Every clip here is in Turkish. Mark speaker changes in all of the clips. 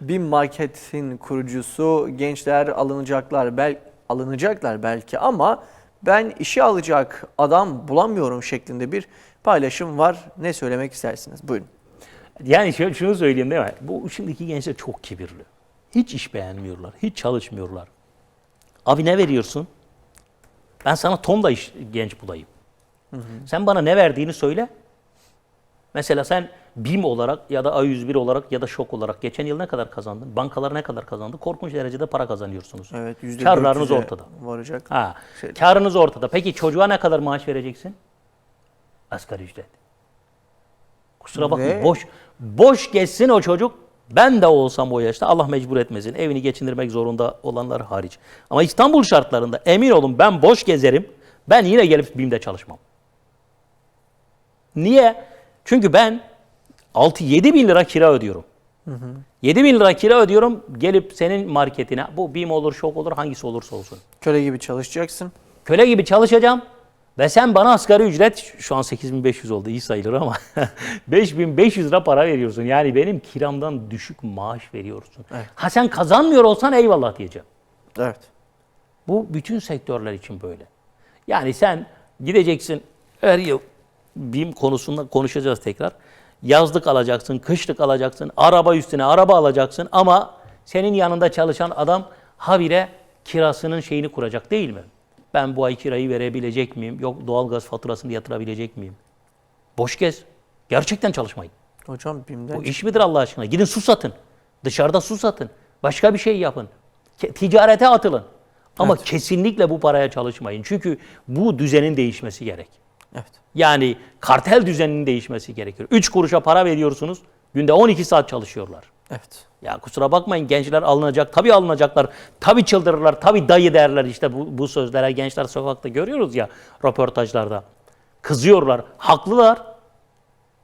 Speaker 1: bir marketin kurucusu gençler alınacaklar bel alınacaklar belki ama ben işe alacak adam bulamıyorum şeklinde bir paylaşım var. Ne söylemek istersiniz? Buyurun.
Speaker 2: Yani şöyle şunu söyleyeyim değil mi? Bu şimdiki gençler çok kibirli. Hiç iş beğenmiyorlar. Hiç çalışmıyorlar. Abi ne veriyorsun? Ben sana tonla iş, genç bulayım. Sen bana ne verdiğini söyle. Mesela sen BİM olarak ya da A101 olarak ya da şok olarak geçen yıl ne kadar kazandın? Bankalar ne kadar kazandı? Korkunç derecede para kazanıyorsunuz.
Speaker 1: Evet,
Speaker 2: Karlarınız
Speaker 1: 400'e
Speaker 2: ortada.
Speaker 1: Varacak.
Speaker 2: Ha,
Speaker 1: Şey-
Speaker 2: karınız ortada. Peki çocuğa ne kadar maaş vereceksin? Asgari ücret. Kusura bakmayın.
Speaker 1: Ve-
Speaker 2: Boş boş geçsin o çocuk. Ben de olsam o yaşta Allah mecbur etmesin. Evini geçindirmek zorunda olanlar hariç. Ama İstanbul şartlarında emin olun ben boş gezerim. Ben yine gelip BİM'de çalışmam. Niye? Çünkü ben 6-7 bin lira kira ödüyorum. 7 bin lira kira ödüyorum. Gelip senin marketine bu BİM olur, şok olur hangisi olursa olsun.
Speaker 1: Köle gibi çalışacaksın.
Speaker 2: Köle gibi çalışacağım ve sen bana asgari ücret şu an 8500 oldu iyi sayılır ama 5500 lira para veriyorsun. Yani benim kiramdan düşük maaş veriyorsun.
Speaker 1: Evet.
Speaker 2: Ha sen kazanmıyor olsan eyvallah diyeceğim.
Speaker 1: Evet.
Speaker 2: Bu bütün sektörler için böyle. Yani sen gideceksin her yıl BİM konusunda konuşacağız tekrar. Yazlık alacaksın, kışlık alacaksın, araba üstüne araba alacaksın ama senin yanında çalışan adam habire kirasının şeyini kuracak değil mi? Ben bu ay kirayı verebilecek miyim? Yok doğalgaz faturasını yatırabilecek miyim? Boş gez. Gerçekten çalışmayın.
Speaker 1: Hocam BİM'den
Speaker 2: Bu iş midir Allah aşkına? Gidin su satın. Dışarıda su satın. Başka bir şey yapın. Ke- Ticarete atılın. Ama kesinlikle bu paraya çalışmayın. Çünkü bu düzenin değişmesi gerek.
Speaker 1: Evet.
Speaker 2: Yani kartel düzeninin değişmesi gerekiyor. 3 kuruşa para veriyorsunuz. Günde 12 saat çalışıyorlar.
Speaker 1: Evet.
Speaker 2: Ya kusura bakmayın gençler alınacak. Tabii alınacaklar. Tabii çıldırırlar. Tabii dayı derler işte bu, bu sözlere. Gençler sokakta görüyoruz ya röportajlarda. Kızıyorlar. Haklılar.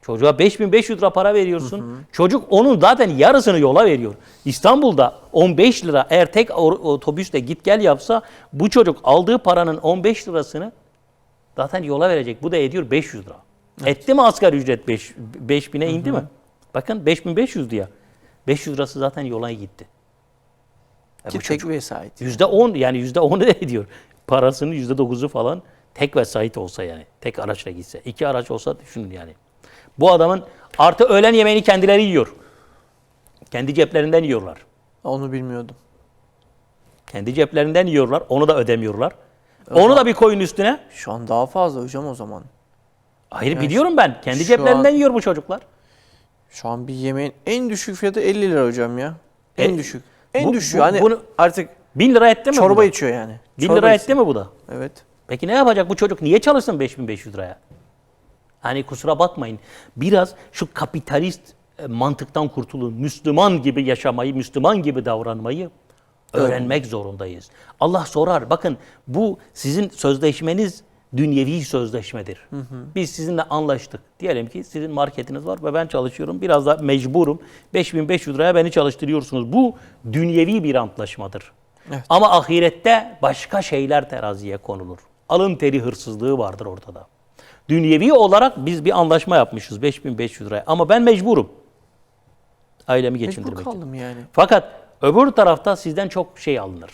Speaker 2: Çocuğa 5500 lira para veriyorsun. Çocuk onun zaten yarısını yola veriyor. İstanbul'da 15 lira eğer tek otobüsle git gel yapsa bu çocuk aldığı paranın 15 lirasını zaten yola verecek. Bu da ediyor 500 lira. Etti mi asgari ücret 5 5000'e indi mi? Bakın 5500 diye. 500 lirası zaten yola gitti. E
Speaker 1: Ki
Speaker 2: bu
Speaker 1: tek vesait.
Speaker 2: yüzde 10 yani yüzde 10'u ne ediyor? Parasının yüzde 9'u falan tek vesait olsa yani. Tek araçla gitse. iki araç olsa düşünün yani. Bu adamın artı öğlen yemeğini kendileri yiyor. Kendi ceplerinden yiyorlar.
Speaker 1: Onu bilmiyordum.
Speaker 2: Kendi ceplerinden yiyorlar. Onu da ödemiyorlar. Onu da bir koyun üstüne.
Speaker 1: Şu an daha fazla hocam o zaman.
Speaker 2: Hayır biliyorum ben. Kendi
Speaker 1: şu
Speaker 2: ceplerinden
Speaker 1: an-
Speaker 2: yiyor bu çocuklar.
Speaker 1: Şu an bir yemeğin en düşük fiyatı 50 lira hocam ya. En
Speaker 2: E,
Speaker 1: düşük. En
Speaker 2: bu-
Speaker 1: düşük.
Speaker 2: bu-
Speaker 1: hani
Speaker 2: bunu-
Speaker 1: artık
Speaker 2: 1000 lira etti mi bu
Speaker 1: çorba
Speaker 2: da?
Speaker 1: içiyor yani.
Speaker 2: 1000
Speaker 1: Çorba
Speaker 2: lira
Speaker 1: içsin.
Speaker 2: etti mi bu da?
Speaker 1: Evet.
Speaker 2: Peki ne yapacak bu çocuk? Niye çalışsın 5500 liraya? Hani kusura bakmayın. Biraz şu kapitalist e, mantıktan kurtulun. Müslüman gibi yaşamayı, Müslüman gibi davranmayı öğrenmek zorundayız. Allah sorar. Bakın bu sizin sözleşmeniz dünyevi sözleşmedir. Biz sizinle anlaştık. Diyelim ki sizin marketiniz var ve ben çalışıyorum. Biraz da mecburum. 5500 liraya beni çalıştırıyorsunuz. Bu dünyevi bir antlaşmadır.
Speaker 1: Evet.
Speaker 2: Ama ahirette başka şeyler teraziye konulur. Alın teri hırsızlığı vardır ortada. Dünyevi olarak biz bir anlaşma yapmışız 5500 liraya ama ben mecburum. Ailemi
Speaker 1: Mecbur
Speaker 2: geçindirmek için.
Speaker 1: kaldım yani.
Speaker 2: Fakat öbür tarafta sizden çok şey alınır.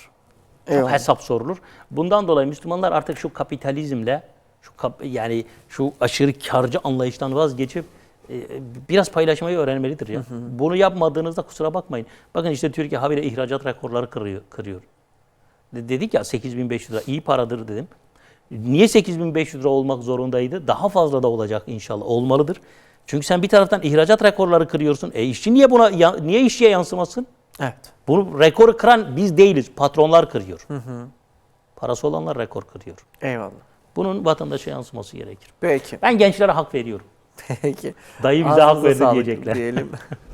Speaker 2: Çok
Speaker 1: Eyvallah.
Speaker 2: hesap sorulur. Bundan dolayı Müslümanlar artık şu kapitalizmle şu kap- yani şu aşırı karcı anlayıştan vazgeçip e, biraz paylaşmayı öğrenmelidir ya. Bunu yapmadığınızda kusura bakmayın. Bakın işte Türkiye habire ihracat rekorları kırıyor. kırıyor. De- Dedik ya 8500 lira iyi paradır dedim. Niye 8500 lira olmak zorundaydı? Daha fazla da olacak inşallah. Olmalıdır. Çünkü sen bir taraftan ihracat rekorları kırıyorsun. E işçi niye buna niye işçiye yansımasın?
Speaker 1: Evet.
Speaker 2: Bunu rekoru kıran biz değiliz. Patronlar kırıyor. Parası olanlar rekor kırıyor.
Speaker 1: Eyvallah.
Speaker 2: Bunun vatandaşa yansıması gerekir.
Speaker 1: Peki.
Speaker 2: Ben gençlere hak veriyorum.
Speaker 1: Peki.
Speaker 2: Dayı bize hak
Speaker 1: Ağzınıza
Speaker 2: verdi
Speaker 1: sağlık
Speaker 2: diyecekler.
Speaker 1: Diyelim.